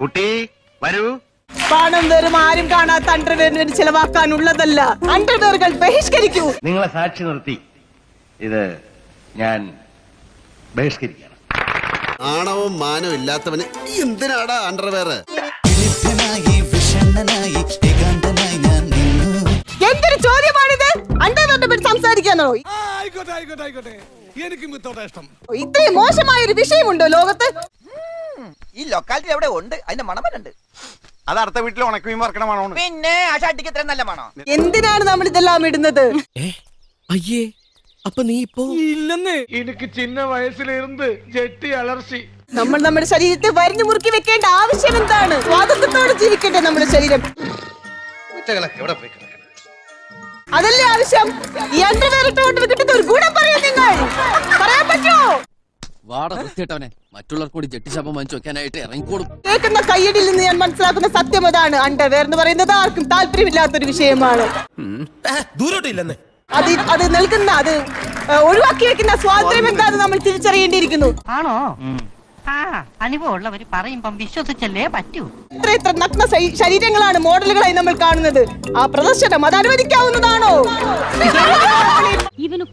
കുട്ടി വരൂ. പണം വെറും ആരും കാണാത്ത അണ്ടർവെയറിന് ചിലവാക്കാനുള്ളതല്ല. അണ്ടർവേറുകൾ അണ്ടർവെയറുകൾ ബഹിഷ്കരിക്കൂ. നിങ്ങളെ സാക്ഷി നിർത്തി. ഇത് ഞാൻ ബഹിഷ്കരിക്കണം ആണവും മാനവും ഇല്ലാത്തവന് എന്തിനാടാ അണ്ടർവെയർ എന്തൊരു ചോദ്യമാണിത്? അണ്ടർവെയറിനെ പറ്റി സംസാരിക്കാനോ ആയിക്കോട്ടെ ആയിക്കോട്ടെ ആയിക്കോട്ടെ. എനിക്കും വിത്തോടെ ഇഷ്ടം. ഇത്രയും മോശമായ ഒരു വിഷയമുണ്ടോ ലോകത്ത്? ഈ ലൊക്കാലിറ്റി അവിടെ ഉണ്ട്. അതിന്റെ മണമല്ലുണ്ട് അത് അടുത്ത വീട്ടിൽ ഉണക്കുകയും വറക്കണമാണോ പിന്നെ ആ ഷാട്ടിക്ക് ഇത്രയും നല്ല മണോ? എന്തിനാണ് നമ്മൾ ഇതെല്ലാം ഇടുന്നത് അയ്യേ അപ്പൊ നീ ഇപ്പോ? എനിക്ക് ചിന്ന വയസ്സിലിരുന്ന് ജെട്ടി അലർച്ചി. നമ്മൾ നമ്മുടെ ശരീരത്തെ വരിഞ്ഞു മുറുക്കി വെക്കേണ്ട ആവശ്യം എന്താണ്? സ്വാതന്ത്ര്യത്തോടെ ജീവിക്കട്ടെ നമ്മുടെ ശരീരം. അതല്ലേ ആവശ്യം? ഈ അണ്ടർവെയർ ഇട്ടുകൊണ്ട് കിട്ടുന്ന ഒരു ഗുണം പറയൂ വൃത്തിയിട്ടവനെ മറ്റുള്ളവർ കൂടി ജെട്ടിശാപം വാങ്ങിച്ചു വെക്കാനായിട്ട് ഇറങ്ങിക്കോളും കേൾക്കുന്ന കയ്യടിയിൽ നിന്ന് ഞാൻ മനസ്സിലാക്കുന്ന സത്യം അതാണ്. അണ്ടർവെയർ എന്ന് പറയുന്നത് ആർക്കും താല്പര്യമില്ലാത്തൊരു വിഷയമാണ്. ദൂരോട്ടില്ലെന്ന് അത് അത് നൽകുന്ന അത് ഒഴിവാക്കി വെക്കുന്ന സ്വാതന്ത്ര്യം എന്താണെന്ന് നമ്മൾ തിരിച്ചറിയേണ്ടിയിരിക്കുന്നു. ആണോ? ആ അനുഭവമുള്ളവര് പറയുമ്പം വിശ്വസിച്ചല്ലേ പറ്റൂ. ഇത്ര ഇത്ര നഗ്ന ശരീരങ്ങളാണ് മോഡലുകളായി നമ്മൾ കാണുന്നത്. ആ പ്രദർശനം അത് അനുവദിക്കാവുന്നതാണോ?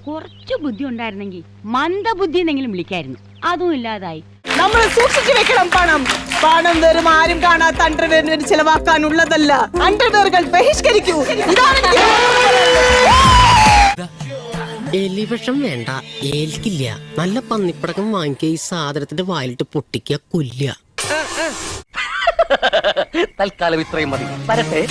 കുറച്ചു ബുദ്ധി ഉണ്ടായിരുന്നെങ്കിൽ മന്ദബുദ്ധി എന്നെങ്കിലും വിളിക്കായിരുന്നു. അതും ഇല്ലാതായി. നമ്മൾ സൂക്ഷിച്ചു വെക്കണം പണം. പണം വെറും ആരും കാണാത്ത അണ്ടർവെയറിന് വേണ്ടി ചെലവാക്കാനുള്ളതല്ല. അണ്ടർവെയറുകൾ ബഹിഷ്കരിക്കൂ. എലിവിഷം വേണ്ട. ഏൽക്കില്ല. നല്ല പന്നിപ്പടക്കം വാങ്ങിക്കുക. ഈ സാധനത്തിന്റെ വായിലിട്ട് പൊട്ടിക്കുക കൊല്ലുക. തൽക്കാലം ഇത്രയും മതി. വരട്ടെ.